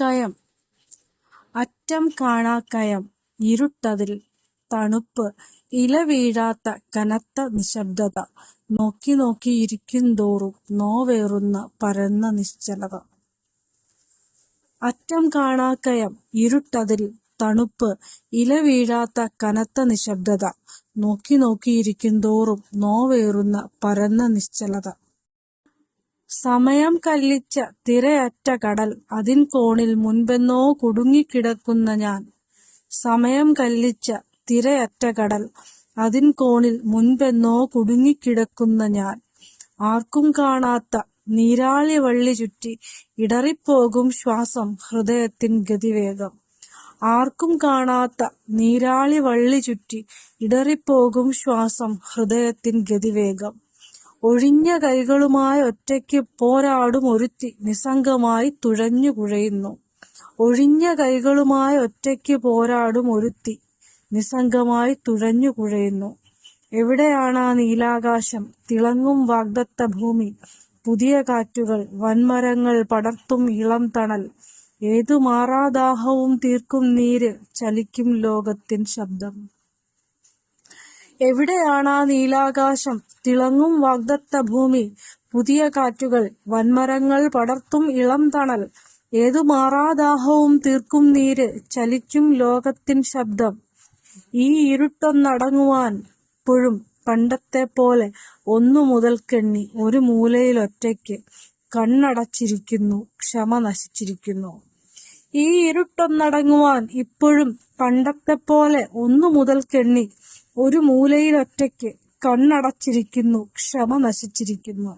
കയം അറ്റം കാണാക്കയം. ഇരുട്ടതിൽ തണുപ്പ്. ഇല വീഴാത്ത കനത്ത നിശബ്ദത. നോക്കി നോക്കി ഇരിക്കുന്തോറും നോവേറുന്ന പരന്ന നിശ്ചലത. അറ്റം കാണാക്കയം. ഇരുട്ടതിൽ തണുപ്പ്. ഇല വീഴാത്ത കനത്ത നിശബ്ദത. നോക്കി നോക്കി ഇരിക്കുന്തോറും നോവേറുന്ന പരന്ന നിശ്ചലത. സമയം കല്ലിച്ച തിരയറ്റ കടൽ അതിൻ കോണിൽ മുൻപെന്നോ കുടുങ്ങിക്കിടക്കുന്ന ഞാൻ. സമയം കല്ലിച്ച തിരയറ്റ കടൽ അതിൻ കോണിൽ മുൻപെന്നോ കുടുങ്ങിക്കിടക്കുന്ന ഞാൻ. ആർക്കും കാണാത്ത നീരാളി വള്ളി ചുറ്റി ഇടറിപ്പോകും ശ്വാസം ഹൃദയത്തിൻ ഗതിവേഗം. ആർക്കും കാണാത്ത നീരാളി വള്ളി ചുറ്റി ഇടറിപ്പോകും ശ്വാസം ഹൃദയത്തിൻ ഗതിവേഗം. ഒഴിഞ്ഞ കൈകളുമായി ഒറ്റയ്ക്ക് പോരാടും ഒരുത്തി നിസ്സംഗമായി തുഴഞ്ഞു കുഴയുന്നു. ഒഴിഞ്ഞ കൈകളുമായി ഒറ്റയ്ക്ക് പോരാടും ഒരുത്തി നിസ്സംഗമായി തുഴഞ്ഞു കുഴയുന്നു. എവിടെയാണ് ആ നീലാകാശം? തിളങ്ങും വാഗ്ദത്ത ഭൂമി. പുതിയ കാറ്റുകൾ വൻമരങ്ങൾ പടർത്തും ഇളം തണൽ. ഏതു മാറാദാഹവും തീർക്കും നീര് ചലിക്കും ലോകത്തിൻ ശബ്ദം. എവിടെയാണ് ആ നീലാകാശം? തിളങ്ങും വാഗ്ദത്ത ഭൂമി പുതിയ കാറ്റുകൾ. വൻമരങ്ങൾ പടർത്തും ഇളം തണൽ. ഏതു മാറാദാഹവും തീർക്കും നീര്. ചലിക്കും ലോകത്തിൻ ശബ്ദം. ഈ ഇരുട്ടൊന്നടങ്ങുവാൻ ഇപ്പോഴും പണ്ടത്തെ പോലെ ഒന്നു മുതൽക്കെണ്ണി ഒരു മൂലയിൽ ഒറ്റയ്ക്ക് കണ്ണടച്ചിരിക്കുന്നു ക്ഷമ നശിച്ചിരിക്കുന്നു. ഈ ഇരുട്ടൊന്നടങ്ങുവാൻ ഇപ്പോഴും പണ്ടത്തെ പോലെ ഒന്നു മുതൽക്കെണ്ണി ഒരു മൂലയിൽ ഒറ്റയ്ക്ക് കണ്ണടച്ചിരിക്കുന്നു ക്ഷമ നശിച്ചിരിക്കുന്നു.